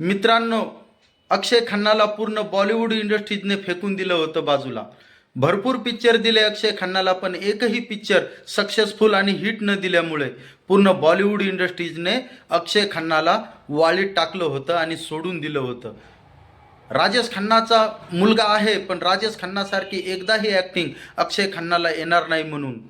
मित्रांनो अक्षय खन्नाला पूर्ण बॉलिवूड इंडस्ट्रीजने फेकून दिलं होतं बाजूला. भरपूर पिक्चर दिले अक्षय खन्नाला पण एकही पिक्चर सक्सेसफुल आणि हिट न दिल्यामुळे पूर्ण बॉलिवूड इंडस्ट्रीजने अक्षय खन्नाला वाळीत टाकलं होतं आणि सोडून दिलं होतं. राजेश खन्नाचा मुलगा आहे पण राजेश खन्नासारखी एकदाही ॲक्टिंग अक्षय खन्नाला येणार नाही म्हणून.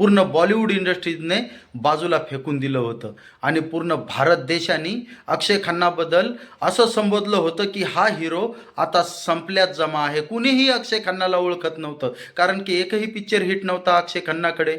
पूर्ण बॉलिवूड इंडस्ट्रीजने बाजूला फेकून दिलं होतं. आणि पूर्ण भारत देशाने अक्षय खन्नाबद्दल असं संबोधलं होतं की हा हिरो आता संपल्यात जमा आहे. कुणीही अक्षय खन्नाला ओळखत नव्हतं. कारण की एकही पिक्चर हिट नव्हता अक्षय खन्नाकडे.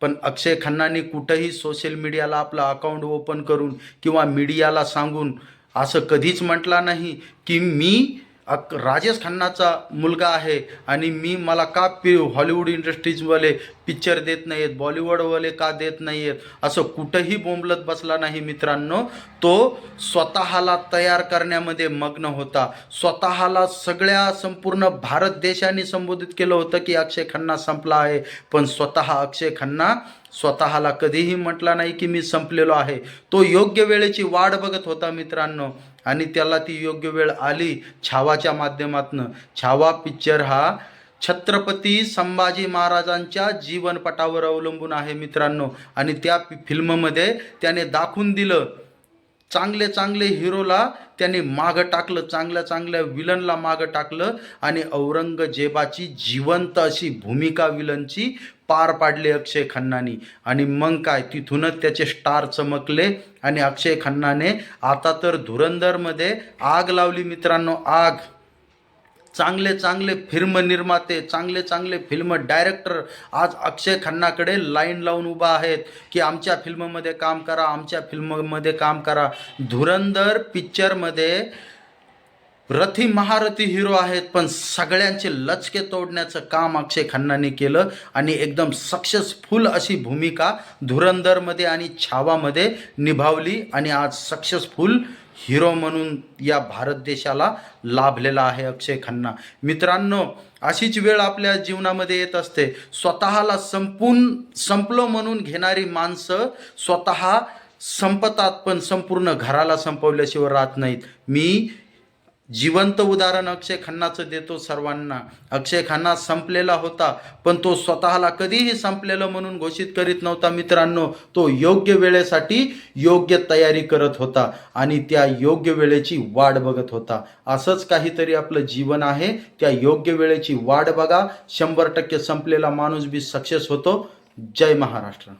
पण अक्षय खन्नाने कुठंही सोशल मीडियाला आपलं अकाउंट ओपन करून किंवा मीडियाला सांगून असं कधीच म्हटला नाही की मी अक राजेश खन्नाचा मुलगा आहे आणि मी मला का पि हॉलिवूड इंडस्ट्रीजवाले पिक्चर देत नाही आहेत बॉलिवूडवाले का देत नाही आहेत असं कुठंही बोंबलत बसला नाही मित्रांनो. तो स्वतःला तयार करण्यामध्ये मग्न होता. स्वतःला सगळ्या संपूर्ण भारत देशाने संबोधित केलं होतं की अक्षय खन्ना संपला आहे. पण स्वतः अक्षय खन्ना स्वतःला कधीही म्हटला नाही की मी संपलेलो आहे. तो योग्य वेळेची वाट बघत होता मित्रांनो. आणि त्याला ती योग्य वेळ आली छावाच्या माध्यमातनं. छावा पिक्चर हा छत्रपती संभाजी महाराजांच्या जीवनपटावर अवलंबून आहे मित्रांनो. आणि त्या फिल्ममध्ये त्याने दाखवून दिलं चांगले चांगले हिरोला त्यांनी मागं टाकलं चांगल्या चांगल्या विलनला मागं टाकलं आणि औरंगजेबाची जिवंत अशी भूमिका विलनची पार पाडली अक्षय खन्नानी. आणि मग काय? तिथूनच त्याचे स्टार चमकले आणि अक्षय खन्नाने आता तर धुरंधरमध्ये आग लावली मित्रांनो आग. चांगले चांगले फिल्म निर्माते चांगले चांगले फिल्म डायरेक्टर आज अक्षय खन्नाकडे लाईन लावून उभा आहेत की आमच्या फिल्ममध्ये काम करा आमच्या फिल्ममध्ये काम करा. धुरंधर पिक्चरमध्ये रथी महारथी हिरो आहेत पण सगळ्यांचे लचके तोडण्याचं काम अक्षय खन्नाने केलं आणि एकदम सक्सेसफुल अशी भूमिका धुरंधरमध्ये आणि छावामध्ये निभावली आणि आज सक्सेसफुल हिरो म्हणून या भारत देशाला लाभलेला आहे अक्षय खन्ना. मित्रांनो अशीच वेळ आपल्या जीवनामध्ये येत असते. स्वतःला संपून संपलो म्हणून घेणारी माणसं स्वतः संपतात पण संपूर्ण घराला संपवल्याशिवाय राहत नाहीत. मी जिवंत उदाहरण अक्षय खन्नाचं देतो सर्वांना. अक्षय खन्ना संपलेला होता पण तो स्वतःला कधीही संपलेलं म्हणून घोषित करीत नव्हता मित्रांनो. तो योग्य वेळेसाठी योग्य तयारी करत होता आणि त्या योग्य वेळेची वाट बघत होता. असंच काहीतरी आपलं जीवन आहे त्या योग्य वेळेची वाट बघा. शंभर टक्के संपलेला माणूस बी सक्सेस होतो. जय महाराष्ट्र.